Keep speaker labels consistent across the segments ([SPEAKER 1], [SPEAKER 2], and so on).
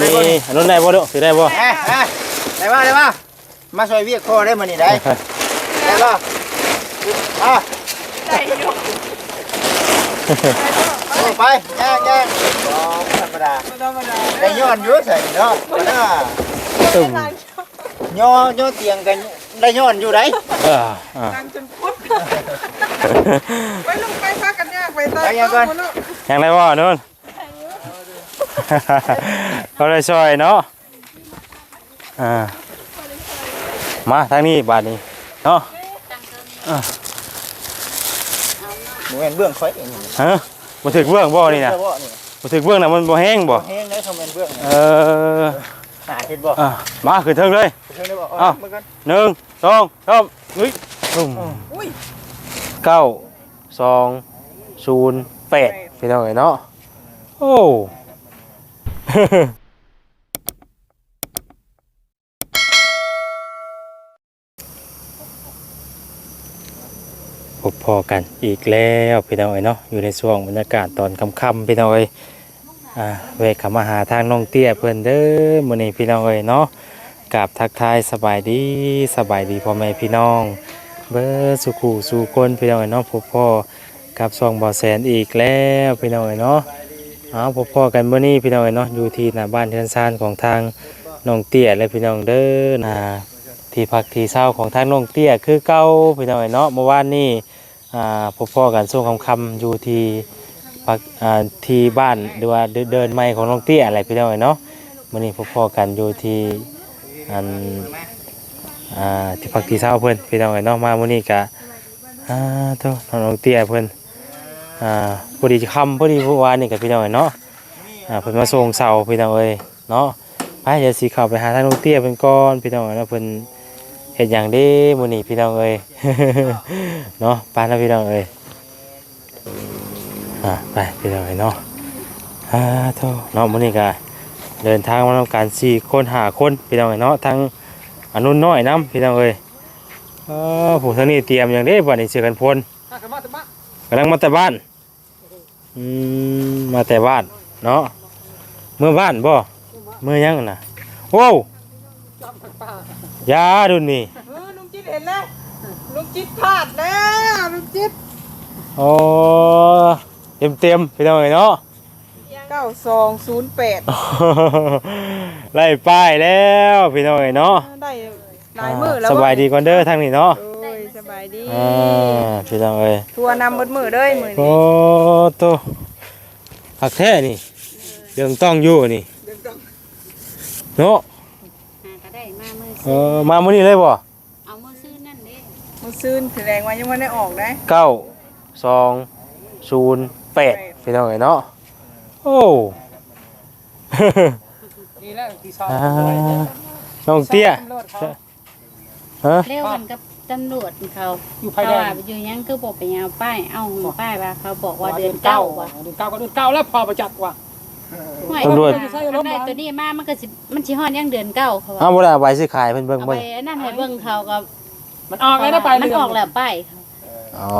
[SPEAKER 1] นี่อันนู้นได้บ่ลูกสิได้บ่
[SPEAKER 2] เอ๊ะเอ๊ะได้ป่ะได้ป่ะมาซอยเวียกคอได้มานี่ได้ได้ป่ะอะ
[SPEAKER 3] ได้อยู่
[SPEAKER 2] โอ้ไปแย่งแย่งอ๋อธรรมดา
[SPEAKER 3] ธรรมดา
[SPEAKER 2] ได้ย้อนอยุ่ใส่เนาะบ่น่า
[SPEAKER 1] ตึม
[SPEAKER 2] ย่อย่อเตียงกันได้ย้อนอยู่ไหน
[SPEAKER 1] เอออ่า
[SPEAKER 3] ดังจนพุดไปลงไปพักกันยากไปตา
[SPEAKER 1] ยังไงบ่นู่น ก็เลยช่วยเนาะอ่ามาทางนี้บาดนี้เนาะ
[SPEAKER 2] หมูเห็นเบื้องค่อยเอง
[SPEAKER 1] ฮะบ่ถึกเบื้องบ่นี่น่ะ
[SPEAKER 2] เฉพานี่
[SPEAKER 1] บ่ถึกเบื้องน่ะมันบ่แห้งบ่
[SPEAKER 2] แห้งได้คอมเมนต์เบื้อง
[SPEAKER 1] เออ
[SPEAKER 2] หาเห็นบ่
[SPEAKER 1] อะมาขึ้นเทิงเลย
[SPEAKER 2] เชิญได้บ่
[SPEAKER 1] อ้าว
[SPEAKER 2] เมื่อกัน
[SPEAKER 1] หนึ่งสองสามเฮ้ยตุ้ม
[SPEAKER 3] อุ้ย
[SPEAKER 1] เก้าสองศูนย์แปดพี่น้องเอ้ยเนาะโอ้ พบพอกันอีกแล้วพี่น้อยเนาะอยู่ในช่วงบรรยากาศตอนค่ำๆพี่น้อยอ่าเวกขมาหาทางน้องเตี้ยเพิ่อนเด้อมื้อนี้พี่น้อยเนาะกับทักทายสบายดีสบายดีพ่อแม่พี่น้อง เบอร์สุขูสู่คนพี่น้อยเนาะพบพ่อกับซองบ่อแสนอีกแล้วพี่น้อยเนาะ เอาพบพ่อกันเมื้อนี้พี่น้องเอ้ยเนาะอยู่ที่หน้าบ้านเทือนซานของทางน้องเตี้ยและพี่น้องเด้อนะที่พักที่เช่าของทางน้องเตี้ยคือเก่าพี่น้องเอ้ยเนาะเมื่อวานนี้อ่าพบพ่อกันช่วงคำๆอยู่ที่พักอ่าที่บ้านหรือว่าเดินไม้ของน้องเตี้ยอะไรพี่น้องเอ้ยเนาะเมื้อนี้พบพ่อกันอยู่ที่อันอ่าที่พักที่เช้าเพิ่อนพี่น้องเอ้ยเนาะมาเมื้อนี้ก็อ่าโตน้องเตี้ยเพิ่อน อ่าพอดีคำพอดีเมื่อวานนี่กับพี่น้องเอ้ยเนาะอ่าเพิ่นมาส่งเสาพี่น้องเอ้ยเนาะไปเดี๋ยวสิเข้าไปหาทางน้องเตี้ยเพิ่นก่อนพี่น้องเอ้ยเนะเพิ่นเฮ็ดหยังเด้มื้อนี้พี่น้องเอ้ยเนาะไปนะพี่น้องเอ้ยอ่าไปพี่น้องเอ้ยเนาะอ่าโทเนาะมื้อนี้ก็เดินทางมาทำการสี่คนหาคนพี่น้องเอ้ยเนาะทั้งอนุน้อยน้ำพี่น้องเอ้ยเออผู้ทางนี้เตรียมอย่างนี้บัดนี้เสือกันพล กำลังมาแต่บ้านอืมมาแต่บ้าน เนาะเมื่อบ้านบ่เมื่อยังน่ะโว้วยาดุนนี่
[SPEAKER 3] เออลุงจิตเห็นแล้วลุงจิตพลาดแล้วลุงจิต
[SPEAKER 1] โอ้เต็มเต็มๆพี่น้องเอ้ยเนาะ
[SPEAKER 3] เก้าสองศูนย์แปด
[SPEAKER 1] ไล่ป้ายแล้วพี่น้องเอ้ยเนาะ
[SPEAKER 3] ได้หลายมือแล้ว
[SPEAKER 1] สบายดีก่อนเด้อทางนี้เนาะ
[SPEAKER 3] โอ้ยส บายดี
[SPEAKER 1] อ่าพี่น้องเอ้ย
[SPEAKER 3] ทัวร์นำหมดมือเลยมือ
[SPEAKER 1] โอ้
[SPEAKER 3] นี้
[SPEAKER 1] โตผักแท้นี่เรื่องต้องอยู่นี่เนาะ
[SPEAKER 4] หาก็ได้มามือ
[SPEAKER 1] เออมามื้อนี้เลยบ่
[SPEAKER 4] เอามือซื้อนั่นเด้
[SPEAKER 3] มือซื่นแสดงว่ายังไม่ได้ออกนะ
[SPEAKER 1] เก้าสองศูนย์แปดพี่น้องเอ้ยเนาะโอ้
[SPEAKER 3] ดีแล้วที่สอง
[SPEAKER 1] อ่าน้องเตี้ย ฮะ
[SPEAKER 4] เร็วกันกับ ตำรวจเขา
[SPEAKER 3] อยู่
[SPEAKER 4] เขา
[SPEAKER 3] ภายแด
[SPEAKER 4] ว่างอยู่ยังคือบอกไปเอาป้าย เอาป้ายว่าเขาบอกว่าเดือนเก้าว่ะ
[SPEAKER 5] เดือนเก้าก็เดือนเก้าแล้วพอประจักษ์ว่ะ
[SPEAKER 4] ห่วย
[SPEAKER 1] ตำรวจ
[SPEAKER 4] มันได้ตัวนี้มามันก็สิมันสิฮอดยังเดือนเก้าเขาว่า
[SPEAKER 1] เอาบ่ได้เอาไว้สิขายเพิ่นเบิ่ง
[SPEAKER 4] เอา
[SPEAKER 1] เบิ่
[SPEAKER 4] ไป
[SPEAKER 1] ง
[SPEAKER 4] นั่นให้เบิ่งเขากับ
[SPEAKER 5] มันออกแล้วนะไป
[SPEAKER 4] มันออกแล้วป้ายเขา
[SPEAKER 1] อ๋อ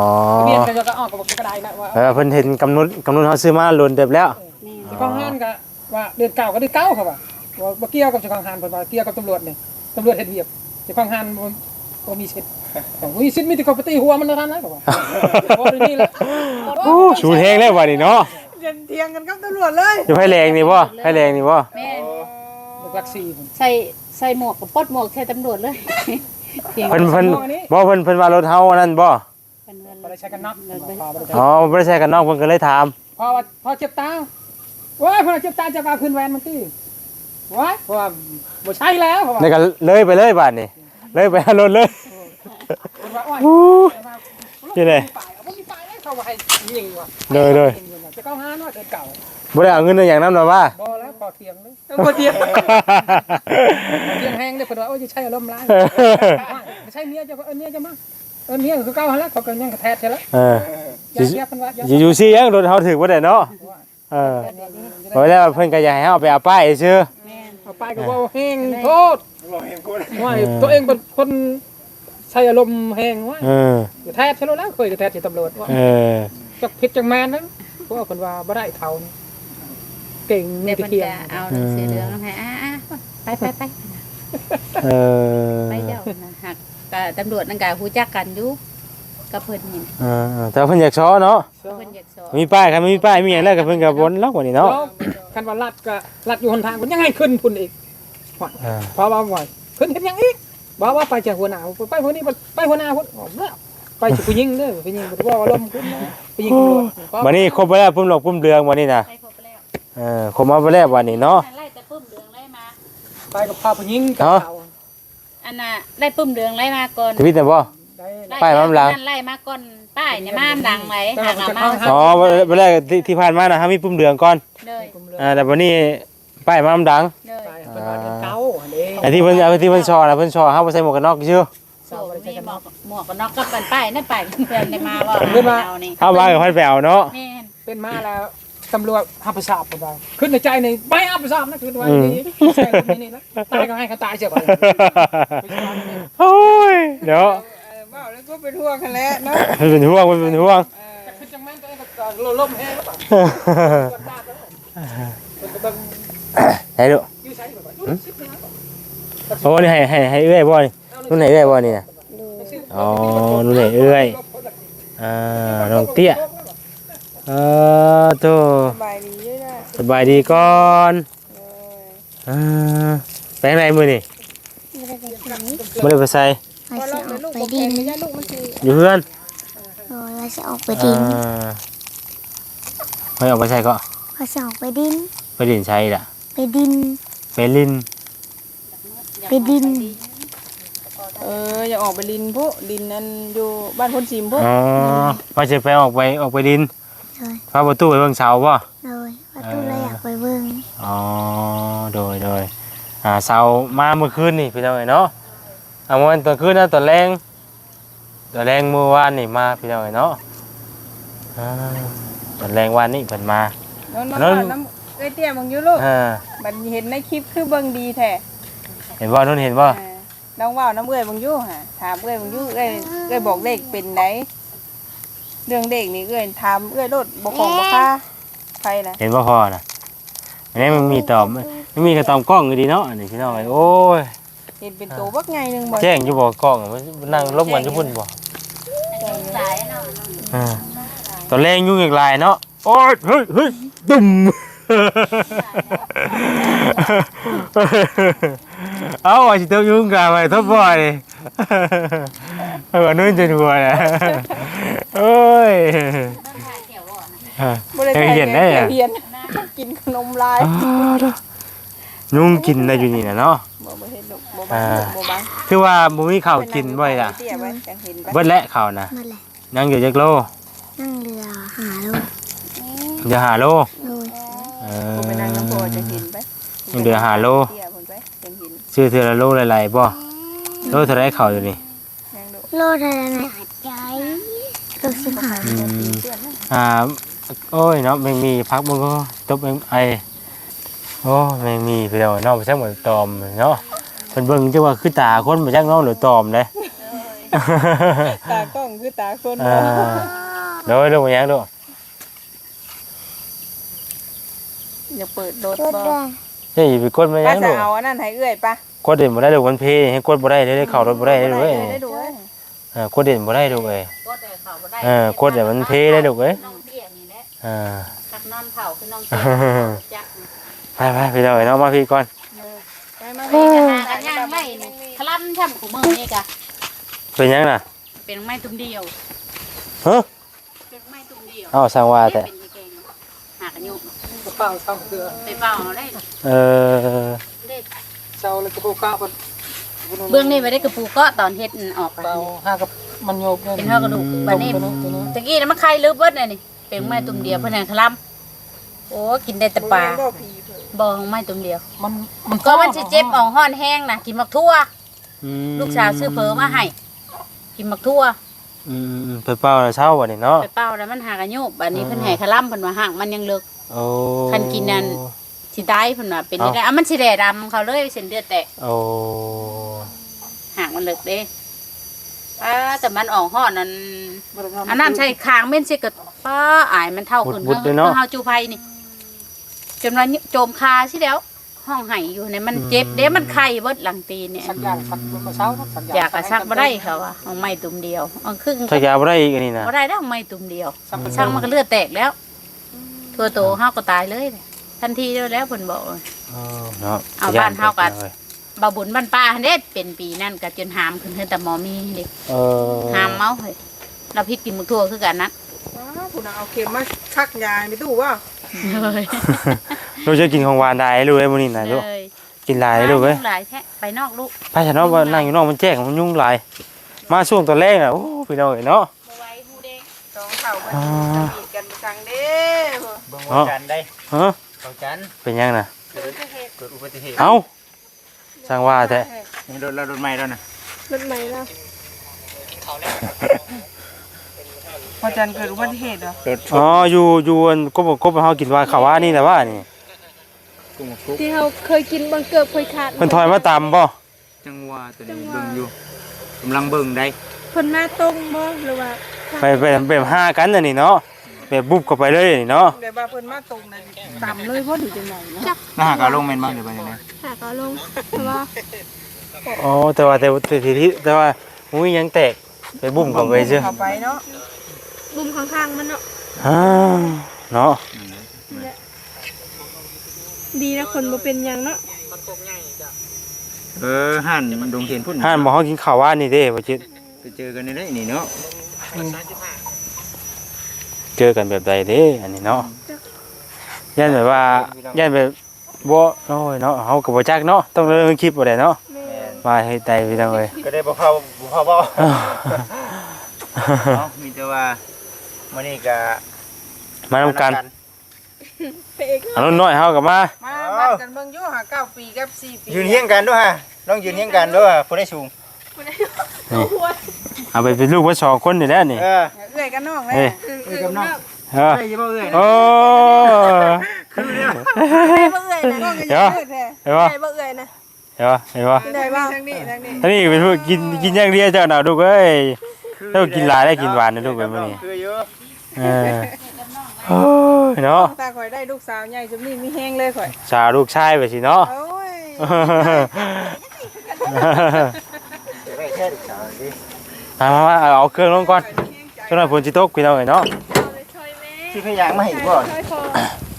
[SPEAKER 5] เบียนกันก็ออกกับกระไดนะว่า
[SPEAKER 1] เออเพิ่นเห็นกำหนดกำหนดเฮาซื้อมาหล่นเต็มแล้ว
[SPEAKER 4] แม่
[SPEAKER 5] เจ้าของงานก็ว่าเดือนเก้าก็เดือนเก้าครับว่าว่าเกี่ยวกับเจ้าของงานเพิ่นว่าเกี่ยวกับตำรวจนี่ตำรวจเฮ็ดเวียบเจ้าของงาน บ่บ่มีสิทธิ์บ่มีสิทธิ์มีแต่กปฏิหัวมันเท่านั้นนะก็ว่าบ่ได้นี่แหละ
[SPEAKER 1] โอ้ชูแฮงแล้วบัดนี้เนาะ
[SPEAKER 3] เดินเทียงกันกับตำรวจเลย
[SPEAKER 1] อยู่ไผแรงนี่บ่ไผแรงนี่บ่
[SPEAKER 4] แม่
[SPEAKER 5] หลักสี่เพิ่น
[SPEAKER 4] ใส่ใส่หมวกกับปลดหมวกใส่ตำรวจเลยเถียง
[SPEAKER 1] เพิ่นเพิ่นบ่เพิ่นเพิ่นว่ารถเฮาอันนั้นบ่
[SPEAKER 4] กัน
[SPEAKER 5] บ่ได้ใช้กันน็อกพอบ่ได้ใช้
[SPEAKER 1] อ๋อบ่ได้ใช้กันนอกเพิ่นก็เลยถาม
[SPEAKER 5] พอว่าพอเจ็บตาว้ายพอเจ็บตาจะมาขึ้นแวนมันตี้ว้ายเพราะว่าบ่ใช่แล้วเพราะว่า
[SPEAKER 1] นี่ก็เลยไปเลยบัดนี้ เลยไปหารถเลย
[SPEAKER 5] เพิ่นว่าโอ้ย
[SPEAKER 1] อู้นี่แหละ
[SPEAKER 5] ฝ่ายเอาบ่มีฝ่ายแล้วเขาว่าให้ยิงว่ะ
[SPEAKER 1] เลยเลย
[SPEAKER 5] จะเข้าห้านว่าเดือนเก่า
[SPEAKER 1] บ่ได้เอาเงินอย่างนั้นหรอกว่า
[SPEAKER 5] บ่แล้วพอเทียงเลย
[SPEAKER 3] คนเดียว
[SPEAKER 5] เทียงแห้งเนี่ยเพิ่นว่าโอ้ยจะใช่อารมณ์ร้ายไม่ใช่เมียจะเออเมียจะมาเออเมียคือเก่าหั่นแหล้วเขาก็ยังกระแทกใช่แล้ว
[SPEAKER 1] เออ
[SPEAKER 5] อย่าเสียเพิ่นว่าอย่า
[SPEAKER 1] สิอยู่ซี่ยังรถเฮาถึกบ่ได้เนาะเออบ่แล้วเพิ่นก็อยากให้เฮาไปเอาป้ายซื่อ
[SPEAKER 4] แม่
[SPEAKER 5] เอาไปก็ว่าแห้งโทษ ว่าตัวเองเป็นคนใช้อารมณ์แห้งว่า
[SPEAKER 1] เออก
[SPEAKER 5] ระแทกใช่แล้วเคยกระแทกที่ตำรวจว่า
[SPEAKER 1] เออ
[SPEAKER 5] จักผิดจักแมนนั้นเพราะว่าเพิ่นว่าบ่ได้เท่านี่เก่งมี
[SPEAKER 4] เดี๋ยว
[SPEAKER 5] แตะ
[SPEAKER 4] เพิ่น
[SPEAKER 5] เกีย
[SPEAKER 4] จะ
[SPEAKER 5] ง
[SPEAKER 4] เอาหนังสือเหลืองให้อะๆไปไปไป
[SPEAKER 1] เออ
[SPEAKER 4] ไปเจ้านะหักกับตำรวจนั่นก็ฮู้จักกันอยู่กับเพิ่นนี่
[SPEAKER 1] เออแต่เพิ่นอยากซ้อเนาะ
[SPEAKER 4] เพิ่นอยากสอน
[SPEAKER 1] มีป้ายครับมีป้ายมีอย่างแรกกับเพิ่นกับบนล็อกกว่านี้เนาะ
[SPEAKER 5] แล้วคันว่าลัดก็ลัดอยู่หนทางมันยังไงขึ้นพุ่นอีก
[SPEAKER 1] เออ
[SPEAKER 5] เพราะว่าไหวขึ้นเฮ็ดหยังอีกบอกว่าไปจากหัวหน้าไปหัวนี้ไปหัวหน้าพุ่นอ๋อแล้วไปสิผู้หญิงเด้อผู้หญิงบ่ได้ว่าว่าลมขึ้นนะผู้หญิงตำรวจ
[SPEAKER 1] วันนี้ครบไปแล้วปุ่มหลอกปุ่มเรืองวันนี้นะ
[SPEAKER 4] ไปพบแล้ว
[SPEAKER 1] เออครบมาไปแล้ววันนี้เนาะ
[SPEAKER 4] ไล่แต่ปึ้มเหลืองไล่มา
[SPEAKER 5] ไปกับพาผู้หญิงกับ
[SPEAKER 1] เนาะ
[SPEAKER 5] สาว
[SPEAKER 4] อันน่ะได้ปึ้มเหลืองไล่มาก่อน
[SPEAKER 1] ทวิตนะบ่
[SPEAKER 5] ได้
[SPEAKER 4] ไล่
[SPEAKER 1] ป้ายมาหลัง
[SPEAKER 4] นั่นไล่มาก่อนป้ายเนี่ยมาหลังไว้หากเอามา
[SPEAKER 1] อ๋อวันแรกที่ที่ผ่านมานะฮะมีปุ่มเรืองก่อน
[SPEAKER 4] เลย
[SPEAKER 1] อ่าแต่วันนี้ป้ายมาลำดัง
[SPEAKER 4] เลย
[SPEAKER 5] ไป เป็นวันเก่าอันนี้
[SPEAKER 1] ไอ้ที่เพิ่นไอ้ที่เพิ่นชอนะเพิ่นชอเฮาบ่ใส่หมวกกันน็อกชื่อ
[SPEAKER 4] โซ่มีหมวกหมวกกันน็อกกับปันป้ายนั่นป้ายเพื่อนได้มาว่าเอานี่
[SPEAKER 1] เฮามากับเพิ่นไปเอาเนาะ
[SPEAKER 4] แม่น
[SPEAKER 5] เป็นมาแล้วตำรวจหับประสาบผมไปขึ้นในใจในไปหับประสาบนะคือว่านี้ใช่คนนี้นะตายก็ให้เขาตายเสียก่อน
[SPEAKER 1] โอ้ยเดี๋ยว
[SPEAKER 3] เออว้าวแล้วก็ไปทั่วกันแล้วเนาะ
[SPEAKER 1] มันเป็นห่วงมันเป็นห่วง
[SPEAKER 5] คือจังแม่นตัวเองก็ล่มแห้งแล้วป่ะ
[SPEAKER 1] ไหนดู
[SPEAKER 5] ยื้อใช้แบบ
[SPEAKER 1] โอ้นี่ให้ให้ให้เอื้อยบ่นี่รุ่นไหนเอื้อยบ่นี่นะอ๋อรุ่นไหนเอื้อยอ่าน้องเตี้ยเออโต
[SPEAKER 3] สบายดีด้วยนะ
[SPEAKER 1] สบายดีก่อนอ่าไปไหนมื้อนี่บ่ได้ไปใส่
[SPEAKER 3] พอเราไปลูกบอกแกไม่ใช่ลูกมันคือ
[SPEAKER 1] อยู่เพื่อน
[SPEAKER 6] โอ้ยว่าจะออกไปดิน
[SPEAKER 1] อ่าไม่ออกไปใส่ก็
[SPEAKER 6] ว่าจะออกไปดิน
[SPEAKER 1] ไปดินใช้ล่ะ
[SPEAKER 6] ไปดิน
[SPEAKER 1] ไปลิน
[SPEAKER 6] ไปดิน
[SPEAKER 3] เอออย่าออกไปลินพวกลินนั่นอยู่บ้านพนชิมพวก
[SPEAKER 1] อ๋อว่าจะไปออกไปออกไปดิน
[SPEAKER 6] เลย
[SPEAKER 1] พาประตูไปเบิ่งเสาบ่
[SPEAKER 6] เลยว่าตู้เราอยากไปเบิ่ง
[SPEAKER 1] อ๋อ โดยโดยอ่าเสามาเมื่อคืนนี่พี่น้องเอ๋ยเนาะอ่าเมื่อวันตอนคืนนะตอนแรงตอนแรงเมื่อวานนี่มาพี่น้องเอ๋ยเนาะอ่าตอนแรงวันนี้เพิ่นมา
[SPEAKER 3] นอนมา
[SPEAKER 1] นั่น
[SPEAKER 3] ก่อนน้ำ เอ้ยเตี้ยมึงอยู่ลูก
[SPEAKER 1] อ่า
[SPEAKER 3] บัดเห็นในคลิปคือเบิ่งดีแท้
[SPEAKER 1] เห็นบ่นุ่นเห็นบ่
[SPEAKER 3] อ่าน้องว่าวน้ำเอ้ยมึงอยู่ฮะถามเอ้ยมึงอยู่เอ้ยเอ้ยบอกเลขเป็นไหนเรื่องเด็กนี่เอ้ยถามเอ้ยโลดบ่ของบ่ค่าใครนะ
[SPEAKER 1] เห็นบ่พอน่ะอันนี้มันมีตอบมันมีกระตอมกล้องอยู่ดีเนาะอันนี้พี่น้องเอ๋ยโอ้ย
[SPEAKER 3] เห็นเป็นตัวบักไงหนึงบ่
[SPEAKER 1] แจ้งอยู่บ่กล้องอะมันนั่งลบกันอยู่พุ่นบ่
[SPEAKER 4] สายเนาะ
[SPEAKER 1] อ่าตอนแรงยุ่งอีกหลายเนาะโอ้ยเฮ้ยเฮ้ยดุม เอาไอ้ที่ต้ายุ่งกันไปทบบ่อยเออนู่นจะหัวนะโอ้ย
[SPEAKER 3] บ่ได้
[SPEAKER 1] ยังเห็นได้
[SPEAKER 3] แก
[SPEAKER 1] อะ
[SPEAKER 3] งเฮียนกินขนมลาย
[SPEAKER 1] ยุ่งกินได้อยู่นี่นะเนาะคือว่าบ่มีข้าวกินบ่อยล่ะ
[SPEAKER 3] เตี้ยไว้จังเห็นไป
[SPEAKER 1] เบิดและข้าวนะ
[SPEAKER 6] มาแหละ
[SPEAKER 1] ยังอยู่จักโล
[SPEAKER 6] นั่งเรือหาโลูก
[SPEAKER 1] เดี๋ยวหาโล
[SPEAKER 6] โดย
[SPEAKER 1] เอ
[SPEAKER 3] บ่ไปนั่งน้ำโพจะเห็นไป
[SPEAKER 1] ยังเดือหาโล
[SPEAKER 3] เตี้ยเพิ่นไปจังเห็น
[SPEAKER 1] ชื่อเธอละโลหลายๆบ่โลเท่าไรข้าวอยู่นี่
[SPEAKER 3] ยังดู
[SPEAKER 6] โลดอะไรนะใจโลดสิบหา
[SPEAKER 1] อืม
[SPEAKER 3] เตี้ยนะ
[SPEAKER 1] อ่าโอ้ยเนาะแมงมีพักมันก็ตบแมงไอโอ้แมงมีไปแล้วเนาะไปจักเหมือนตอมเนาะเพิ่นเบิ่งจังว่าคือตาคนมาจักเนาะหรือตอมเด้
[SPEAKER 3] ตากล้องคือตาคน
[SPEAKER 1] อ่าโดยลูกยังลูก
[SPEAKER 3] อย่าเปิดรถ
[SPEAKER 6] โลด
[SPEAKER 3] บ่
[SPEAKER 6] ได้
[SPEAKER 1] เฮ้ยไปกดมา
[SPEAKER 3] ป้า
[SPEAKER 1] ยัง
[SPEAKER 3] จะ
[SPEAKER 1] ลูก
[SPEAKER 3] เอาอันนั้นให้เอื้อยปะ
[SPEAKER 1] กดเด่นบ่ได้ลูกมันเพให้กดบ่ได้ได้เข้ารถบ่ได้ได้ลูกเอ้ย
[SPEAKER 3] ได้ดูเว้ย
[SPEAKER 1] เออกดเด่นบ่ได้ลูกเอ้ย
[SPEAKER 4] กดเลยเขาบ่ได้
[SPEAKER 1] เออกดเด่นมันเพได้ลูกเอ้ย
[SPEAKER 4] น้องเตี้ยนี่แหละ
[SPEAKER 1] อ่า
[SPEAKER 4] คักนอนเผาคือน้องเตี้ยจัก
[SPEAKER 1] ไปไปพี่น้องเอ้ยเนาะมาพี่ก่อน
[SPEAKER 3] ไปมา
[SPEAKER 4] นี่ก็หากันย่างไล่นี่คลั่นช่ำของมือนี่กะ
[SPEAKER 1] เป็นยังน่ะ
[SPEAKER 4] เป็นไม้ตุ้มเดียว
[SPEAKER 1] ฮะ
[SPEAKER 4] เป็นไม้ตุ้มเดียว
[SPEAKER 1] เอ้าสร้างว่าแต่
[SPEAKER 4] เป็นยังไงหากันอยู่
[SPEAKER 5] กระ เป๋าเช่าเรือ
[SPEAKER 4] ไปเฝ้าเอาได้
[SPEAKER 1] เออ
[SPEAKER 4] ได้
[SPEAKER 5] เช่าเลยกระเป๋าก้าวคน
[SPEAKER 4] เบื้องนี้ไปได้กระปูก็ตอนเฮ็ดออกไป
[SPEAKER 5] เป๋าห้ากับมันโยก
[SPEAKER 4] เป็นเท่ากระดูกบัดนี้
[SPEAKER 5] ตัวนี้
[SPEAKER 4] ตะกี้น่ะมันไข่ลึกเบิดเลยนี่เป็นไม้ตุ้มเดียวเพิ่นน่ะคลํโอ้กินได้แต่ปลา
[SPEAKER 3] บ่ผีเพิ่น
[SPEAKER 4] บ่ของไม้ตุ้มเดียว
[SPEAKER 5] มันมัน
[SPEAKER 4] ก็มันสิเจ็บออกห้อนแห้งนะกินมักทั่ว
[SPEAKER 1] อืม
[SPEAKER 4] ลูกสาวซื้อเผลอมาให้กินมักทั่ว
[SPEAKER 1] อืมอืมไปเป่าแล้วเช้าวันนี้เนาะ
[SPEAKER 4] ไปเป้าแล้วมันหากอายุบัดนี้เพิ่นให้คลํเพิ่นว่าห่างมันยังเลิก
[SPEAKER 1] โอ้
[SPEAKER 4] คันกินนั่นสิตายเพิ่นว่าเป็นได้อะมันสิแดดำเขาเลยเส้นเลือดแตก
[SPEAKER 1] โอ้
[SPEAKER 4] ห่างมันเลิกเด้ป้าแต่มันออกห้อนนั่นอันนั้นใช้คางเม่นสิก็ป้าอายมันเท่าขึ้นเฮาเฮาจูไผนี่จนว่าโจมคาสิแล้ว ห้องไห้อยู่เนี่ยมันเจ็บเด้มันไข้เบิดหลังตีนเนี่ย
[SPEAKER 5] สักอย่างสักมาเช้าครับสักอย่าง
[SPEAKER 4] อยากกระซักบ่ได้เขาว่าเอาไม้ตุ่มเดียวเอาครึ่ง
[SPEAKER 1] ถ้ายาบ่ได้อีกอันนี้นะ
[SPEAKER 4] บ่ได้แล้วเอาไม้ตุ่มเดียว
[SPEAKER 5] สักเป็น
[SPEAKER 4] ช่างมันก็เลือดแตกแล้ว ทั่วโตเฮาก็ตายเลย ทันทีเดียวแล้วเพิ่นบอก
[SPEAKER 1] เออเนาะ
[SPEAKER 4] เอาบ้านเฮากันบาบุญบ้านป้าหั่นเด้เป็นปีนั่นก็จนหามขึ้นเฮือนแต่หมอมีเด็ก
[SPEAKER 1] เออ
[SPEAKER 4] หามเมาเฮ้ยเราพิษกินหมึกทั่วคือกันนะ
[SPEAKER 3] อ้าวคุณเอาเข็มมาชักยาไม่ตู้ว่า
[SPEAKER 4] เลย
[SPEAKER 1] ลูกจะกินของหวานได้ลูกไอ้มื้อนี้น่ะลูก
[SPEAKER 4] เลย
[SPEAKER 1] กินหลายลูกเอ้ย
[SPEAKER 4] หลายแท้ไปนอกลูก
[SPEAKER 1] ไปฉันเนาะว่านั่งอยู่นอกมันแจ้งมันยุ่งหลายมาช่วงตอนแรกน่ะโอ้พี่น้องเอ้ยเนาะ
[SPEAKER 3] สองเข่ากัน
[SPEAKER 1] อ่า
[SPEAKER 3] ดีดกันไปทางเด้อ
[SPEAKER 2] เบิ่งวันจันทร์ได้
[SPEAKER 1] ฮะ
[SPEAKER 2] เขาจันทร์
[SPEAKER 1] เป็นยังน่ะ
[SPEAKER 2] เกิดอุบัติเหตุ
[SPEAKER 1] เอ้าสร้างว่าแต่
[SPEAKER 2] นี่รถแล้วรถใหม่แล้วนะ
[SPEAKER 6] รถใหม่แล้ว
[SPEAKER 3] พอจันเกิดอุบัติเหตุเหรอ
[SPEAKER 2] รถช
[SPEAKER 1] อ๋อนอยู่อยู่อันกบกบเฮากินว่าข้าวว่านี่แหละว่านี่
[SPEAKER 2] กุ้งฟุก
[SPEAKER 6] ที่เราเคยกินบังเกิบเคยขาด
[SPEAKER 1] เพิ่นถอยมาตามบ่
[SPEAKER 2] จังหวะตัวนี้เบิ่งอยู่กำลังเบิ่งได้
[SPEAKER 6] คนมาตรงบ่หรือว่า
[SPEAKER 1] ไปไปแบบห้ากันอันนี้เนาะแบบบุบเข้าไปเลยนี่เนาะ
[SPEAKER 3] เดี๋ยวบาเพิ่นมาตรงนะต่ำเลยเพราะถึงจะไหนเนาะ
[SPEAKER 2] หน้าหากาลงแม่นบ้างเดี๋ยวไปยังไง
[SPEAKER 6] หากเอาลงแต่ว่า
[SPEAKER 1] อ๋อแต่ว่าแต่แต่ทีที่แต่ว่ามุ้ยยังแตกไปบุ่มเข้าไปซื่อ
[SPEAKER 3] เข้าไปเนาะ
[SPEAKER 6] บุมข้างๆมันเนาะ
[SPEAKER 1] อ่าเนาะ
[SPEAKER 6] ดีนะคนบ่เป็นหยังเนาะ
[SPEAKER 2] เออห่านดงเทียนพุ่น
[SPEAKER 1] ห้านบ่เฮากินข้าวว่านี่เด้บ่จิต
[SPEAKER 2] ไปเจอกันในได้นี่เนาะ
[SPEAKER 1] เจอกันแบบใดเด้อันนี้เนาะย่านแบบว่าย่านแบบบ่โอ้ยเนาะเฮาก็บ่จักเนาะต้องเริ่มคลิปบ่ได้เนาะมาให้ใจพี่น้องเอ้ย
[SPEAKER 2] ก็ได้บ่เข้าบ่เข้าเบ้าเนาะมีแต่ว่ามื้อนี้ก็
[SPEAKER 1] มานำกัน
[SPEAKER 6] ไปเอก
[SPEAKER 1] อันนู้นน้อยเฮาก็มา
[SPEAKER 3] มาบัดกันเบิ่งอยู่หาเก้าปีกับสี่ปี
[SPEAKER 2] ยืนเฮียงกันด้วยฮะน้องยืนเฮียงกันด้วยผู้ได้สูง
[SPEAKER 1] เอาไปเป็นลูกว่าสองคนนี่แหละนี่
[SPEAKER 2] เออ
[SPEAKER 3] เอื้อยกันน้องเลย
[SPEAKER 1] เอ้ย
[SPEAKER 2] เอ้ยกับน้อง
[SPEAKER 1] เออ
[SPEAKER 2] ใช่ยี่บ่เอ้ย
[SPEAKER 1] โอ้
[SPEAKER 6] ได้บ่เอ่ยนะ
[SPEAKER 3] น้องก็
[SPEAKER 1] เดี๋
[SPEAKER 3] ยั
[SPEAKER 1] ยว
[SPEAKER 3] งเอื้อยแท้
[SPEAKER 1] เห็นป่ะ
[SPEAKER 6] ได้บ่เอ่ยนะ
[SPEAKER 1] เห็นป่ะเห็นป่ะ
[SPEAKER 3] ได้บ้างทางนี้ทางนี้
[SPEAKER 1] อันนี้เป็นพวกกินกินอย่างเดียวเจ้าหน่าลูกเอ้ยถ้ากินหลายได้กินหวานนะลูกเป็นมื้อนี้
[SPEAKER 2] คืออยู่
[SPEAKER 1] เออโอ้ยเนาะ
[SPEAKER 3] ตาข่อยได้ลูกสาวใหญ่จนนี่มีแห้งเลยข่อย
[SPEAKER 1] สาวลูกชายไปสิเนาะ
[SPEAKER 3] โอ้ย
[SPEAKER 1] มามามาเอาเครื่องลงก่อนเจ้าหน่อยฝนจิตกพี่น้องเอ้ยเนาะ
[SPEAKER 2] ที่พยางมาให้บ่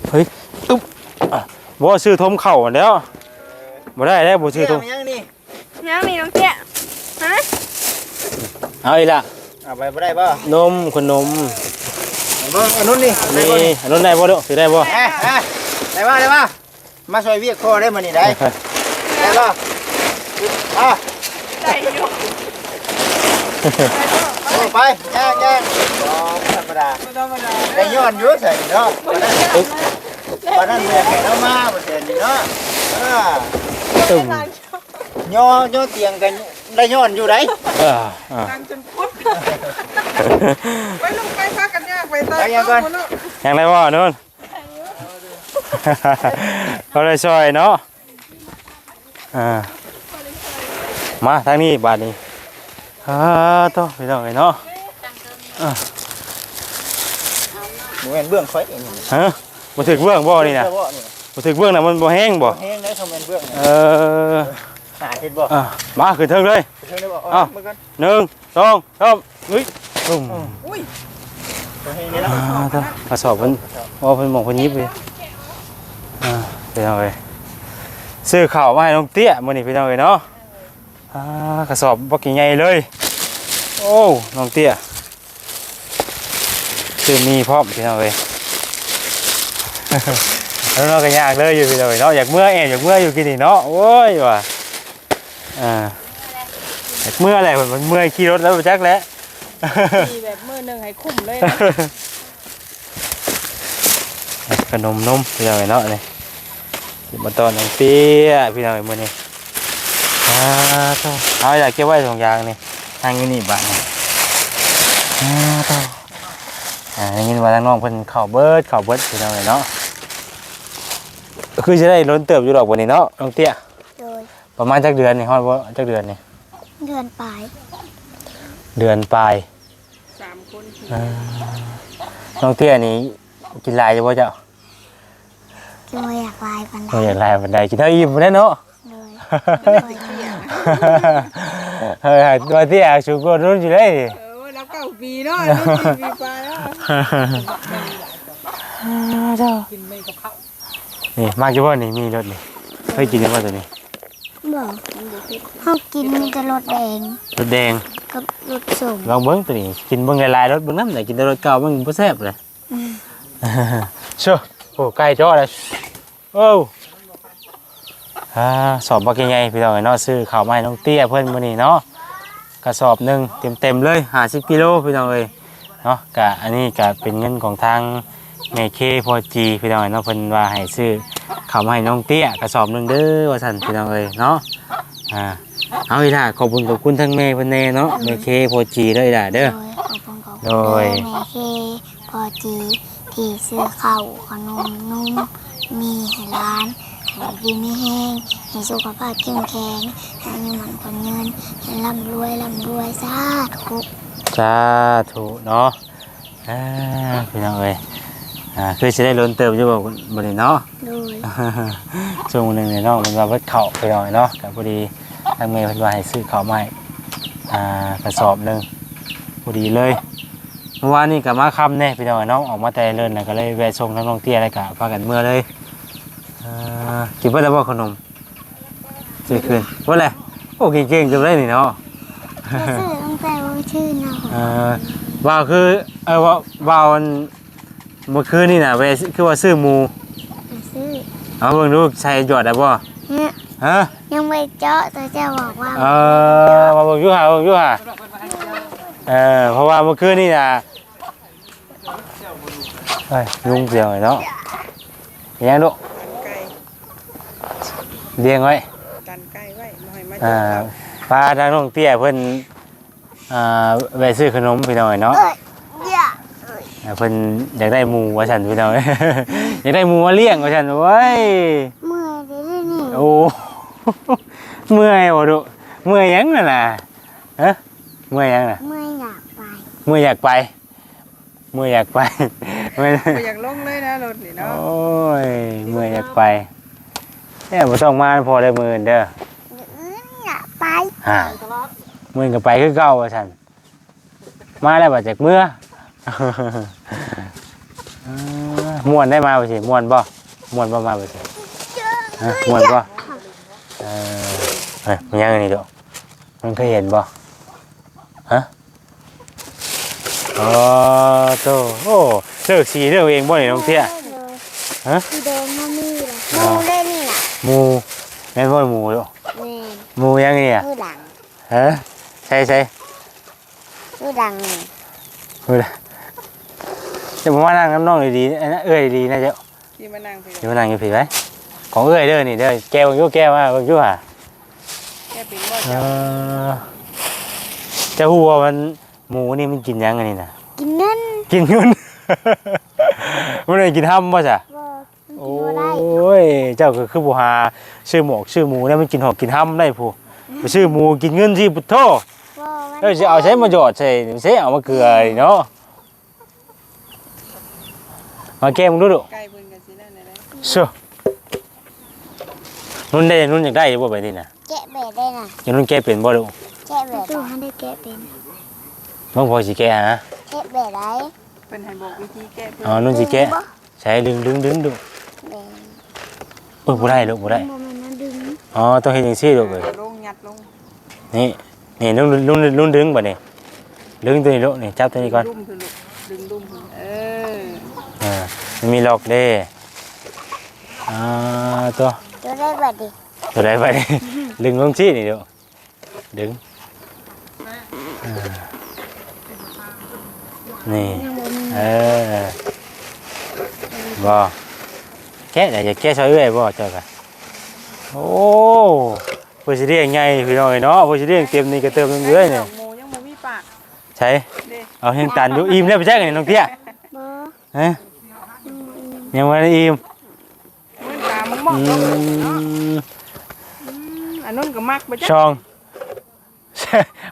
[SPEAKER 1] เฮ้ยอึ๊บอะบ่ซื้อทมเข่าอันแล้วบ่ได้แล้วบ่ซื้อทม
[SPEAKER 2] ยังนี่
[SPEAKER 6] ยังมีน้องเตี้ยฮะ
[SPEAKER 1] เอาอีกละ
[SPEAKER 2] เอาไปบ่ได้บ่
[SPEAKER 1] นมขนม
[SPEAKER 2] เบิ่งอันนู้นนี่ได้
[SPEAKER 1] นี่
[SPEAKER 2] บ่นี่
[SPEAKER 1] อันนั้นได้บ่เด้อสิได้บ่
[SPEAKER 2] เอ๊ะเอ๊ะได้บ่ได้บ่มาช่วยเวียกคอได้มื้อนี้ได้ได้บ่อะ
[SPEAKER 6] ได้อยู่
[SPEAKER 2] โอ้ไปย่างย่างบ่ธรรมดา
[SPEAKER 3] ไม่ธรรมดา
[SPEAKER 2] ได้ย้อนอยู่ใส่เนาะวันนั้นวันนั้นเมียแกเรามาบ่เห็นนี่เนาะเออ
[SPEAKER 1] ตึ้ม
[SPEAKER 2] ย่อย่อเตียงกันได้ย้อนอยู่ได
[SPEAKER 1] อ่าอ่า
[SPEAKER 3] ตังจนพุดไปลงไปพากันยากไปตา
[SPEAKER 2] ไปยังก่อน
[SPEAKER 3] เนาะ
[SPEAKER 1] ยังไรวะนู่นเขาเลยช่วยเนาะอ่ามาทางนี้บาทนี้ อ่าต่อไปต่อไปเนาะ
[SPEAKER 2] บ่แม่นเบื้องไฟนี่
[SPEAKER 1] ฮะบ่ถึกเบื้องบ่นี่นะ
[SPEAKER 2] บ่นี่
[SPEAKER 1] บ่ถึกเบื้องน่ะมันบ่แห้งบ่
[SPEAKER 2] แห้งได้คอมเมนต์เบื้อง
[SPEAKER 1] เออ
[SPEAKER 2] หาเห็นบ่
[SPEAKER 1] อะมาขึ้นเทิงเลย
[SPEAKER 2] เพิ่นได้บ่
[SPEAKER 1] เอ้า
[SPEAKER 2] เมื่อกัน
[SPEAKER 1] หนึ่งสองสามเฮ้ยปุ้ม
[SPEAKER 2] เห็นนี่เนาะ
[SPEAKER 1] อ่าต่อกระสอบเพิ่นว่าเพิ่นหมองเพิ่นยิบเลยอ่าไปเอาไปซื้อข้าวมาให้น้องเตี้ยมื้อนี้ไปเอาไปเนาะ อ่ากระสอบบักใหญ่ๆเลย โอ้น้องเตี้ยซื้อมีพร้อมพี่น้องเอ้ยแล้วเราก็ยากเลยอยู่พี่น้องเอ้ยเนาะอยากเมื่อแอบอยากเมื่ออยู่กินนี่เนาะโอ้ยว่ะอ่าอยากเมื่ออะไรมันเมื่อยขี่รถแล้วไปจักแล้ว
[SPEAKER 3] มีแบบมือหนึ่งให้คุ้มเลย
[SPEAKER 1] ขนมนมพี่น้องเอ้ยเนาะนี่สิมาตอนน้องเตี้ยพี่น้องเอ้ยมื้อนี้ อ่าเท่าเอาอยากเก็บไว้สองอย่างนี่ทางอยู่นี่บ้านนี่อ่าเท่าอ่าอย่างนี้ว่าทางน้องเพิ่นเข้าเบิดเข้าเบิดพี่น้องเอ้ยเนาะคือจะได้ล้นเติบอยู่ดอกวันนี้เนาะน้องเตี้ย
[SPEAKER 6] โดย
[SPEAKER 1] ประมาณจักเดือนนี่ฮอดว่าจักเดือนนี่
[SPEAKER 6] เดือนปลาย
[SPEAKER 1] เดือนปลาย
[SPEAKER 3] สามคน
[SPEAKER 1] อ่าน้องเตี้ยนี่กินหลายอยู่บ่เจ้า
[SPEAKER 6] คือว่าอยากลายปัน
[SPEAKER 1] บ่อยากลายบันไดกินเท่าอิ่มบ่ได้เนาะ
[SPEAKER 6] เลย
[SPEAKER 1] เฮ้ยตัวที่อยากสูงกว่ารุ่นอยู่เลย
[SPEAKER 3] เออแล้วเก้าปีเนาะนี่ปีไปแล้ว
[SPEAKER 5] กินไม่กับข้าว
[SPEAKER 1] นี่มากจังว่านี่มีรถนี่เคยกินยังว่าตัวนี้
[SPEAKER 6] บอกห้องกินมีแต่รสแดง
[SPEAKER 1] รถแดง
[SPEAKER 6] กับรสส้ม
[SPEAKER 1] ลองเบิ้งตัวนี้กินเบิ้งหลายๆรถเบิ้งน้ำแต่กินแต่รถเก่ามันบ่แซ่บเลยเชื่อโอ้ใกล้จ้อเลยโอ้ อ่าสอบบักใหญ่ๆพี่น้องเนาะซื้อข้าวมาให้น้องเตี้ยเพิ่นมื้อนี้เนาะกระสอบหนึงเต็มๆเลย50กิโลพี่น้องเอ้ยเนาะกะอันนี้ก็เป็นเงินของทางแม่เคพอจีพี่น้องเอ้ยเนาะเพิ่นว่าให้ซื้อข้าวมาให้น้องเตี้ยกระสอบหนึงเด้อว่าซั่นพี่น้องเอ้ยเนาะอ่าเอาอีล่ะขอบคุณขอบคุณทั้งแม่เพิ่นแน่เนาะแม่เคพอจีเด้ออีล่ะเด้อ
[SPEAKER 6] โดยขอบคุณขอบคุณ
[SPEAKER 1] โดย
[SPEAKER 6] แม่เคพอจีที่ซื้อข้าวขนมนุ่มมีให้ร้าน ให้ดีไม่แห้งให้สุขภาพเข้มแข็งให้มีมันคนเงินให้ร่ำรวยร่ำรวยสาธุ
[SPEAKER 1] สาธุเนาะอ่าพี่น้องเอ้ยอ่าคือสิได้ล้นเติมอยู่บ่บ่ได้เนาะ
[SPEAKER 6] โดย
[SPEAKER 1] ช่วงหนึงเนี่ยเนาะมันว่าเบิดเข้าไปหน่อยเนาะก็พอดีทางเมย์เพิ่นว่าให้ซื้อข้าวให้อ่ากระสอบหนึงพอดีเลยเมื่อวานนี้ก็มาค่ำแน่พี่น้องเนาะออกมาแต่เลินน่ะก็เลยแวะส่งทั้งน้องเตี้ยแล้วก็พากันเมื่อเลย กินเบิดแล้วบ่ขนมซื้อคืนว่าแหละโอ้เก่งๆจังเลยนี่เนาะ
[SPEAKER 6] จะซื้อตั้งแต่ว่าชื่อนะ
[SPEAKER 1] เออว่าวคือเออว่าว่าวมันเมื่อคืนนี่น่ะไปคือว่าซื้อหมู
[SPEAKER 6] จะซื้อ
[SPEAKER 1] เอาเบิ่งดูใส่หยอดได้บ่
[SPEAKER 6] เนี่ย
[SPEAKER 1] ฮะ
[SPEAKER 6] ยังไม่เจาะแต่จะบอกว่า
[SPEAKER 1] เออมาเบิ่งอยู่หาเบิ่งอยู่หาเออเพราะว่าเมื่อคืนนี่น่ะเฮ้ยลุงเสียวไอ้เนาะยังลูก
[SPEAKER 3] ไก่
[SPEAKER 1] เลี้ยงไว้
[SPEAKER 3] กันไก่ไว้บ่ให้มา
[SPEAKER 1] อ่า
[SPEAKER 3] จับ
[SPEAKER 1] ปลาทางน้องเตี้ยเพิ่นอ่าไปซื้อขนมพี่น้อยเนาะ
[SPEAKER 6] เอ้ยอย่า
[SPEAKER 1] อ่าเพิ่นอยากได้หมูว่าฉันพี่น้องอยากได้หมูมาเลี้ยงว่าฉันเว้ย
[SPEAKER 6] เมื่อยได้ด้วยนี่
[SPEAKER 1] โอ้ เมื่อยบ่ดุเมื่อยหยังน่ะน่ะฮะเมื่อยหยังน่ะ
[SPEAKER 6] เมื่อยอยากไป
[SPEAKER 1] เมื่อยอยากไป เมื่อยอยากไปเมื่อย
[SPEAKER 3] บ่อยากลงเลยนะรถนี่
[SPEAKER 1] โอ
[SPEAKER 3] เนาะ้
[SPEAKER 1] ยเมื่อยอยากไป เนี่ยบ่ต้องมาพอได้มื้อเด้อ
[SPEAKER 6] อยากไป
[SPEAKER 1] ฮะมื้อก็ไปคือเก่าว่าซั่นมาแล้วบ่จากเมื่อเออม่วนได้มาบ่สิม่วนบ่ม่วนบ่มาบ่สิฮะม่วนบ่เออเฮ้ยมันยังอันนี้ดอกมันเคยเห็นบ่ฮะอ๋อโตโอ้เลิกสีเลิกเองบ่นี่น้องเตี้ยฮะ
[SPEAKER 6] ที่เดิมมามีเลยมูเล่นนี่น่ะ
[SPEAKER 1] หมูแม่นบ่หมูดอก
[SPEAKER 6] นี่
[SPEAKER 1] หมูยังนี่อะ
[SPEAKER 6] มือดัง
[SPEAKER 1] ฮะใช่ใช่
[SPEAKER 6] มือดังนี่
[SPEAKER 1] มือละจะมานั่งน้ำน้องดีๆอันนั้นเอ้ยดีนะเจ้า
[SPEAKER 3] ที่มานั่งพี่
[SPEAKER 1] จะมานั่งอยู่ผิดไหมของเอ้ยเด้อนี่เด้อแก้วอยู่แก้วมาเบิ่งอยู่ห่ะ
[SPEAKER 3] แค่เป็นบ่
[SPEAKER 1] เอ
[SPEAKER 3] เจ้า
[SPEAKER 1] อเจะฮู้ว่ามันหมูนี่มันกินหยังอันนี้น่ะ
[SPEAKER 6] กินเงิน
[SPEAKER 1] กินเงินมันเลยกินห้ำป่ะจ้ะ
[SPEAKER 6] บ่กิน
[SPEAKER 1] โอ
[SPEAKER 6] บ่ได้้
[SPEAKER 1] ย เจ้าก็คือผู้หาชื่อหมอกชื่อหมูเนี่ยมันกินหอกกินห้ำได้ผู้ไปชื่อหมูกินเงินที่พุทโธ
[SPEAKER 6] บ่มัน
[SPEAKER 1] เอ้ยจะเอาใช้มาหยอดใส่ใช้เอามาเกลือนี่เนาะมาแก้มึงดูดู
[SPEAKER 3] ไก่เพิ่นก็สินั่นน่ะได้
[SPEAKER 1] เชื่อนุ่นได้นุ่นอยากได้อยู่บ่ไปนี่น่ะ
[SPEAKER 6] แกะเบ็ดได้น่ะ
[SPEAKER 1] อยากนุ่นแก้เป็นบ่ดู
[SPEAKER 6] แกะเบ็ดตู้ให้ได้แกะเป็น
[SPEAKER 1] มึงพอสิแก้ฮะ
[SPEAKER 6] แกะเบ็ดได้
[SPEAKER 3] เพิ่นให้บอกวิธีแก้เพิ่น
[SPEAKER 1] อ๋อนุ่นสิแก้ใช้ดึงดึงดึงดู
[SPEAKER 6] แบ่ง
[SPEAKER 1] เออบ่ได้ลูกบ่ได้
[SPEAKER 6] บ่แม่นนั่นดึง
[SPEAKER 1] อ๋อต้องเฮ็ดจังซี่ลูกเอ้ย
[SPEAKER 3] ลงยัดลง
[SPEAKER 1] นี่นี่นุ่นนุ่นนุ่นดึงบ่นี่ดึงตัวนี้ลูกนี่จับตัวนี้ก่อน
[SPEAKER 3] ลุ่มเถอะลูกดึงลุ่มเถอะเออ
[SPEAKER 1] อ่ามันมีล็อกเด้อ่าตัว
[SPEAKER 6] ตัวได้เบ็ดดิ
[SPEAKER 1] ตัวไหนไป ดึงลงชี้นี่เดี๋ยวดึงอ่านี่ เออบ่แกะแต่จะแกะซอยเอื้อยบ่เจ้าค่ะโอ้เพื่อสิเรียงไงพี่น้อยเนาะเพื่อสิเรียงเต็มนี่ก็เติมเรื่อยๆเนี่ย
[SPEAKER 3] หมูยังบ่มีปาก
[SPEAKER 1] ใช่
[SPEAKER 3] เด้
[SPEAKER 1] เอาเฮงตันอยู่อิ่มแล้วไปแจ้งกันน้องเตี้ย
[SPEAKER 6] บ่
[SPEAKER 1] ฮะยังไม่ได้อิ่ม
[SPEAKER 3] มันตามึงมอง
[SPEAKER 1] อื
[SPEAKER 3] ลงเนาะ
[SPEAKER 1] ม
[SPEAKER 3] อันนู้นก็มักบ่จ๊ะ
[SPEAKER 1] ช่อง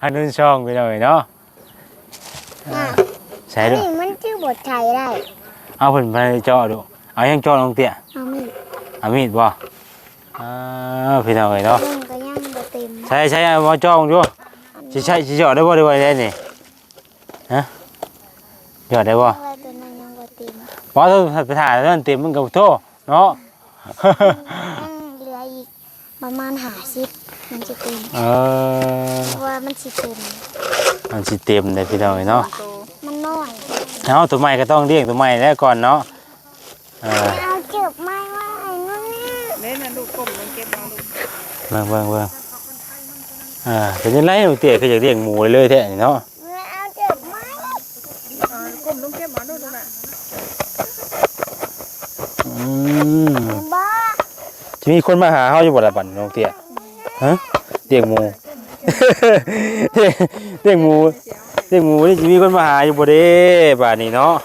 [SPEAKER 1] อันนู้นช่องไปหน่อยเนาะ
[SPEAKER 6] น่ะ
[SPEAKER 1] ใช่
[SPEAKER 6] อัน
[SPEAKER 1] ด้วย
[SPEAKER 6] นี้มันชื่อบทไทยได้
[SPEAKER 1] เอาผลไปเจาะดู เอายังเจาะลงเตี้ย
[SPEAKER 6] เอามีด
[SPEAKER 1] เอามีดบ่อ่าพี่น้องเอ้ยเนาะ
[SPEAKER 6] เพิ่นก็ยังบ่เต็ม
[SPEAKER 1] ใช่ใช่เอามาจ้องอยู่สิใช่สิหยอดได้บ่ได้บ่ได้นี่ฮะหยอดได้บ่
[SPEAKER 6] เพราะว่าตัวนั้นยังบ่เต็ม
[SPEAKER 1] บ่ถ้าไปถ่ายแล้วมันเต็มมันก็โทษเนาะ
[SPEAKER 6] ยังเหลืออีกประมาณ50มันจะเต็ม
[SPEAKER 1] เออ
[SPEAKER 6] เพราะว่ามันสิเต็ม
[SPEAKER 1] มันสิเต็มเลยพี่น้องเอ้ยเนาะ
[SPEAKER 3] โต
[SPEAKER 6] มันน้อย
[SPEAKER 1] เอาตัวใหม่ก็ต้องเรียกตัวใหม่แล้วก่อนเนาะ เอา
[SPEAKER 6] เก็บไม้ไว้นั่นน่
[SPEAKER 3] เล่นน่ะลูกก้มลงเก็บมาลูก
[SPEAKER 1] เบิ่งเบิ่งเบิ่งอ่าเป็นจังไดหนูเตี้ยคือยากเลี้ยงหมูเลยแท้นี่เนาะ
[SPEAKER 6] เอาเก็บไม้
[SPEAKER 3] อ่าก้มลงเก็บมาลูกดูน่ะ
[SPEAKER 1] อืม
[SPEAKER 6] บ้า
[SPEAKER 1] จะมีคนมาหาเฮาอยู่บ่ล่ะบัดน้องเตี้ยฮะเลี้ยงหมูเลี้ยงหมูเลี้ยงหมูนี่จะมีคนมาหาอยู่บ่เด้บัดนี้เนาะ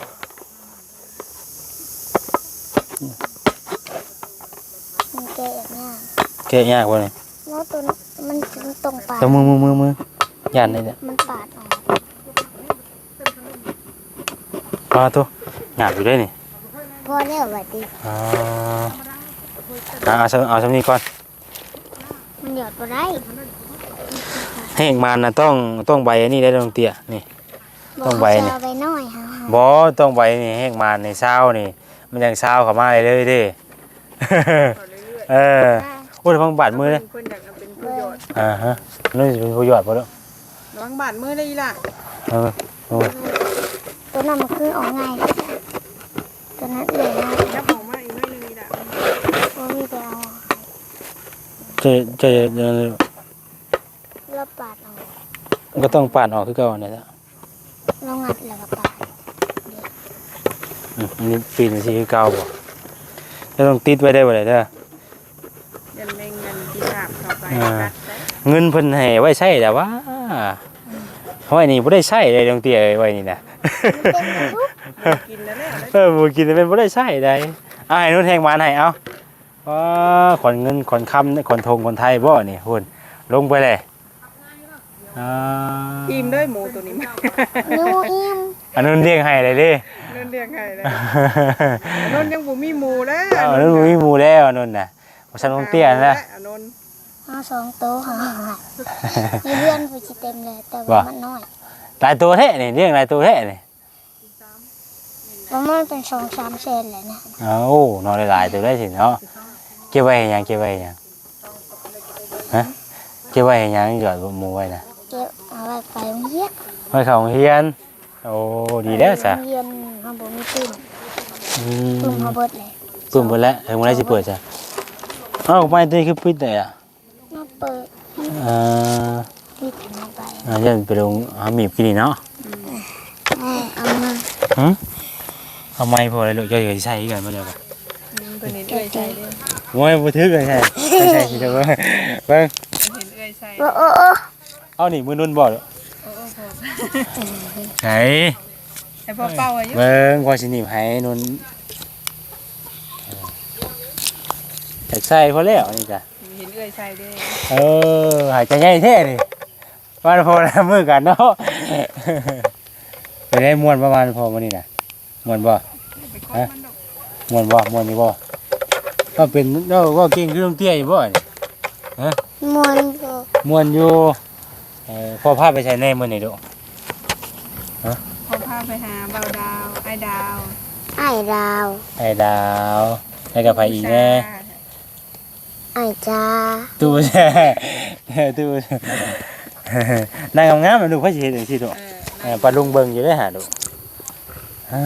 [SPEAKER 6] มันแกะง่าย
[SPEAKER 1] แกะยากบ่นี่
[SPEAKER 6] แล้วตัวนั้นมันตรงปาก
[SPEAKER 1] แต่มือมือมือมือย่านนี่เนี่ย
[SPEAKER 6] มันปาดออก
[SPEAKER 1] ปลาตัวหยาบอยู่ได้นี่
[SPEAKER 6] พอแล้วบัดนี้
[SPEAKER 1] อ่าอ่าเอาซะเอาซะนี้ก่อน
[SPEAKER 6] มันหยอดบ่ได้
[SPEAKER 1] แห้งมันนะต้องต้องใบอันนี้ได้ลงเตี้ยนี่ ต้องไว้เนี่ย
[SPEAKER 6] เอาไว้น้อยค่ะ
[SPEAKER 1] บอต้องใบนี่แห้งมันในเช้านี่ มันยังเช้าเข้ามาเลยเลยเด้
[SPEAKER 3] ต่อเรื่อย
[SPEAKER 1] เออโอ้ยพังบาด
[SPEAKER 3] ๆ
[SPEAKER 1] มือเลย
[SPEAKER 3] เพิ่นอยากเอาเป็นประโยชน์
[SPEAKER 1] อ่าฮะนี่สิเป็นประโยชน์ป่ะลูก
[SPEAKER 3] ระวังบาดมือได้อีหล่ะ
[SPEAKER 1] เออโอ้ย
[SPEAKER 6] ตัวนั้นมันคือออกง่ายเลยตัวนั้นเลยนะ
[SPEAKER 3] ยับออกมาอีกหน่อยหนึงอีหล่ะ
[SPEAKER 6] โอ้มีแต่เอา
[SPEAKER 1] เจะจะจะ
[SPEAKER 6] แล้วปาดออก
[SPEAKER 1] ก็ต้องปาดออกคือเก่าเนี่ยแหละ
[SPEAKER 6] แล้วงัดแล้วก็ปาด
[SPEAKER 1] อืมอันนี้ปีนสีคือเก่าบ่แล้วต้องติดไว้ได้บ่ได้เด้อ
[SPEAKER 3] ยันแมงยันกีราบเข้าไป
[SPEAKER 1] อ่า
[SPEAKER 3] กัดใส่
[SPEAKER 1] เงินเพิ่นให้ไว้ใช้แต่ว่าเพราะอันนี้บ่ได้ใช้เลยลงเตี้ยไว้นี่นะ
[SPEAKER 3] กินแล้วแหละ
[SPEAKER 1] เออบ่กินเป็นบ่ได้ใช้ได้อ่าให้นุ่นแหงมานให้เอาว้าขอนเงินขอนคำขอนทงคนไทยบ่นี่หุ่นลงไปเลยอ่า
[SPEAKER 3] อิ่มด้วยหมูตัวนี้มา
[SPEAKER 6] นิ้วอิ่ม
[SPEAKER 1] อันนั้นเรียกให้เลยเดิ
[SPEAKER 3] เล่นเรียงไงเลยนนท์ยังบ่มีหมูแล้ว
[SPEAKER 1] อันนั้นบ่มีหมู่แล้วอันนั้นน่ะบ่ซั่นลงเตี้ยนะ
[SPEAKER 3] อันนนท์
[SPEAKER 6] เอาสองโต๊ะค่ะมีเพื่อนผู้ชิเต็มเลยแต่
[SPEAKER 1] ว่า
[SPEAKER 6] ว่ามันน้อย
[SPEAKER 1] หลายตัวแท้นี่เรียกหลายตัวแท้นี่
[SPEAKER 6] ประมาณเป็นสองสามเซนเลยนะ
[SPEAKER 1] เอ้านอนหลายๆตัวได้สิเนาะเก็บไว้ให้หยังเก็บไว้ให้หยังฮะเก็บไว้ให้หยังหยอดหมู่ไว้น่ะ
[SPEAKER 6] เก็บเอาไว้ไปโรงเรียน
[SPEAKER 1] ไว้เข้าโรงเรียน โอ้ดีแล้วจ้ะ
[SPEAKER 6] โรงเรียนเขาบอกมีตุ่ม
[SPEAKER 1] อื
[SPEAKER 6] ตุ่ม
[SPEAKER 1] ม
[SPEAKER 6] เขาเบิดเลย
[SPEAKER 1] ปึ้มหมดแล้วถึงเวลาสิเปิดจ้ะเอ้าไม่ตัวนี้คือปิดเลยอะ
[SPEAKER 6] มาเปิด
[SPEAKER 1] อ่า
[SPEAKER 6] ปิดเข้าไป
[SPEAKER 1] อ่าจะไปลงหาหมีบกินนี่เนาะ
[SPEAKER 6] แม่เอามา
[SPEAKER 1] หึเอาไม้พอเลยลูกเจ้าอย่าใช้กันมาเดี๋ยวก่อน
[SPEAKER 3] เพิ่นเห็นเอ้ยใส่เด้อ
[SPEAKER 1] มวยบ่ทึกเลยใช่ไม่ใช่สิเด้อเบิ่งเบิ่ง
[SPEAKER 3] เห็นเอ้ยใส่
[SPEAKER 6] โอ้โอ้โอ้
[SPEAKER 1] เอานี่มือนุ่นบ่ลูก
[SPEAKER 3] โอ้โอ้พอ
[SPEAKER 1] ไหน
[SPEAKER 3] ให้พ่อเป้าอายุ
[SPEAKER 1] เบิ่งพอสิหนีบให้นุ่นอยากใส่พอแล้วนี่จ้ะ
[SPEAKER 3] เห็นเอ้ยใส่เด้อ
[SPEAKER 1] เออหายใจใหญ่แท้นี่ว่าพอแล้วมือกันเนาะไปได้ม่วนประมาณพอมื้อนี้น่ะม่วนบ่
[SPEAKER 3] ไปคบมันดอก
[SPEAKER 1] ม่วนบ่ม่วนนี่บ่ก็เป็นเราก็เก่งคือต้องเตี้ยอยู่บ่นี่
[SPEAKER 6] มวนโบ
[SPEAKER 1] ม่วนอยู่เออพอพาไปใช้ในมื้อนี้ดู
[SPEAKER 3] พอพาไปหาเบาดาว ไอ้ดาว
[SPEAKER 6] ไอ้ดาว
[SPEAKER 1] ไอ้ดาวแล้วก็ไปอีกแน่
[SPEAKER 6] ไอ้จ้า
[SPEAKER 1] ตู้แช่ตู้นั่งงามๆมาดูเพิ่นสิเฮ็ดจังซี่ดู
[SPEAKER 3] เออ
[SPEAKER 1] เออปลาลุงเบิ่งอยู่ได้อหาดูอ่า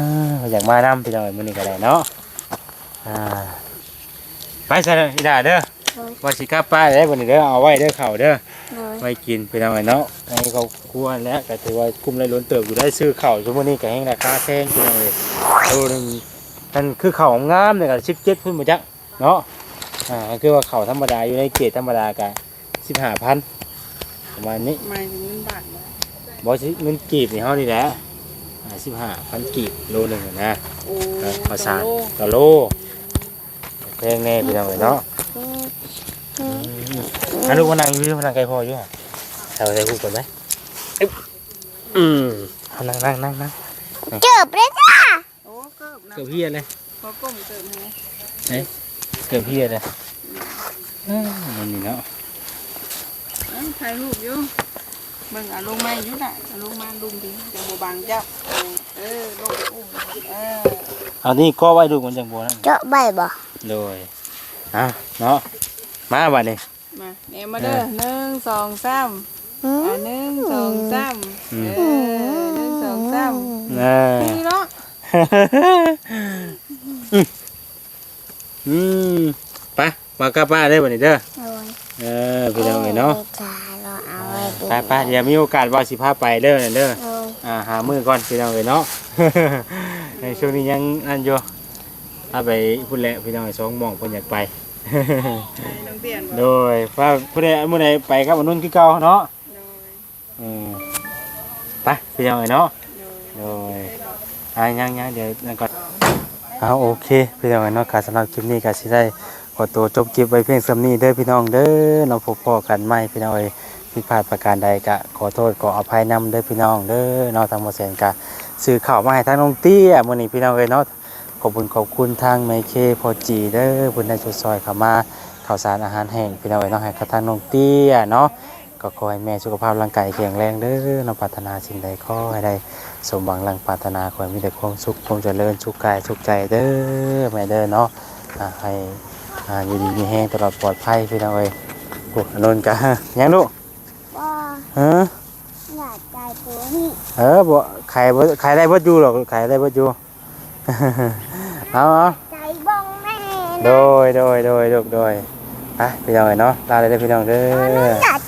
[SPEAKER 1] อยากมานำพี่น้องมื้อนี้ก็ได้เนาะอ่าไปซะเด้ออีดาเด้อ ว่าสิกลับป้าได้บ่นี่เด้อเอาไว้เด้อข้าวเด้อ
[SPEAKER 6] เลย
[SPEAKER 1] ไว้กินไปทำไมเนาะไอ้เขาควรแล้วก็ถือว่าคุ้มไรล้นเติบอยู่ได้ซื้อเข่าวชั่วโมงนี้ก็แห้งราคาแพงจังเลยโลนึงมันคือเข่าวงามเนี่ยก็สิบเจ็ดพุ่นมาจักเนาะอ่าก็คือว่าเข่าวธรรมดาอยู่ในเกรดธรรมดากันสิบห้าพันประมาณนี้
[SPEAKER 3] หมายถึงเงินบาทนะ
[SPEAKER 1] บอสิเงินกีบในห้องนี่แหละสิบห้าพันกีบโลหนึ่งอะนะ
[SPEAKER 3] โอ้
[SPEAKER 1] เออข้าวสาร
[SPEAKER 3] โล
[SPEAKER 1] ต่อโลแพงแน่ไปทำไมเนาะ
[SPEAKER 6] อั
[SPEAKER 1] นลูกมานั่งอยู่มานั่งไกลพออยู่ฮะใส่ใส่คู่กันไหมอืมเอานั่งนั่งนั่งนั่ง
[SPEAKER 6] เกือบเลยจ้า
[SPEAKER 3] โอ้เกิบนะ
[SPEAKER 1] เกือบเฮียเลย
[SPEAKER 3] พอก้มเกิบนะ
[SPEAKER 1] เกือบเฮียเลยมันนี่เนาะ
[SPEAKER 3] ถ่ายรูปอยู่เบิ่งเอาลงมาอยู่น่ะลงมาลุมดิจะบ่บังเจ้าเออลงอุ้มเออ
[SPEAKER 1] เอานี่ก็ไว้ดูมันจังโบนั่น
[SPEAKER 6] เจาะใบบ่
[SPEAKER 1] โดย อะเนาะมาบัดนี้
[SPEAKER 3] มาเนี่ยมาเด้อหนึ่งสองสาม
[SPEAKER 6] อืม
[SPEAKER 3] อ่าหนึ่งสองสามเออหนึ่งสองสาม
[SPEAKER 1] เออ
[SPEAKER 3] นี่เนาะ
[SPEAKER 1] อืมอืมไปมากลับบ้านได้บัดนี้เด้อ
[SPEAKER 6] โดย
[SPEAKER 1] เออพี่น้องเอ้ยเนาะ
[SPEAKER 6] จ้าเราเอาไว้ดู
[SPEAKER 1] ไปไปเดี๋ยวมีโอกาสว่าสิพาไปเด้อนั่นเด้อ
[SPEAKER 6] โดย
[SPEAKER 1] อ่าหามือก่อนพี่น้องเอ้ยเนาะในช่วงนี้ยังนั่นอยู่ถ้าไปพุ่นแหละพี่น้องเอ้ยสองหมองเพิ่นอยากไป
[SPEAKER 3] น้องเตียนบ่
[SPEAKER 1] โดยว่าผู้ใดมื้อใดไปกับอันนู้นคือเก่าเนาะ
[SPEAKER 3] โดย
[SPEAKER 1] อืมไปพี่น้องเอ้ยเนาะ
[SPEAKER 3] โดย
[SPEAKER 1] โดย อ่ายังยังเดี๋ยวนั่นก่อนเอาโอเคพี่น้องเอ้ยเนาะการสำหรับคลิปนี้ก็สิได้ขอตัวจบคลิปไว้เพียงส่ำนี้เด้อพี่น้องเด้อเราพบพอกันใหม่พี่น้องเอ้ยผิดพลาดประการใดก็ขอโทษขออภัยนำเด้อพี่น้องเด้อเนาะทางบ่แสนก็ซื้อข้าวมาให้ทางน้องเตี้ยมื้อนี้พี่น้องเอ้ยเนาะ ขอบคุณขอบคุณทางไมเคพอจีเด้อเพิ่นได้ช่วยซอยเข้ามาข้าวสารอาหารแห้งพี่น้องเอ้ยเนาะให้กับทางน้องเตี้ยเนาะก็ขอให้แม่สุขภาพร่างกายแข็งแรงเด้อเนาะปรารถนาสิ่งใดขอให้ได้สมหวังหลังปรารถนาขอให้มีแต่ความสุขความเจริญสุขกายสุขใจเด้อแม่เด้อเนาะอ่าให้อ่าอยู่ดีมีแห้งตลอดปลอดภัยพี่น้องเอ้ยโอ้อนนท์กะยังลูก
[SPEAKER 6] บ่
[SPEAKER 1] ฮะ
[SPEAKER 6] อยากใจตัวนี่
[SPEAKER 1] เออบ่ขายบ่ขายได้บ่อยู่หรอกขายได้บ่อยู่ เอาเอา
[SPEAKER 6] ใจบ้องแม่
[SPEAKER 1] โดยโดยโดยลูกโดยอะพี่น้องเอ้ยเนาะลาเลยเด้อพี่น้องเด้อ
[SPEAKER 6] อยาก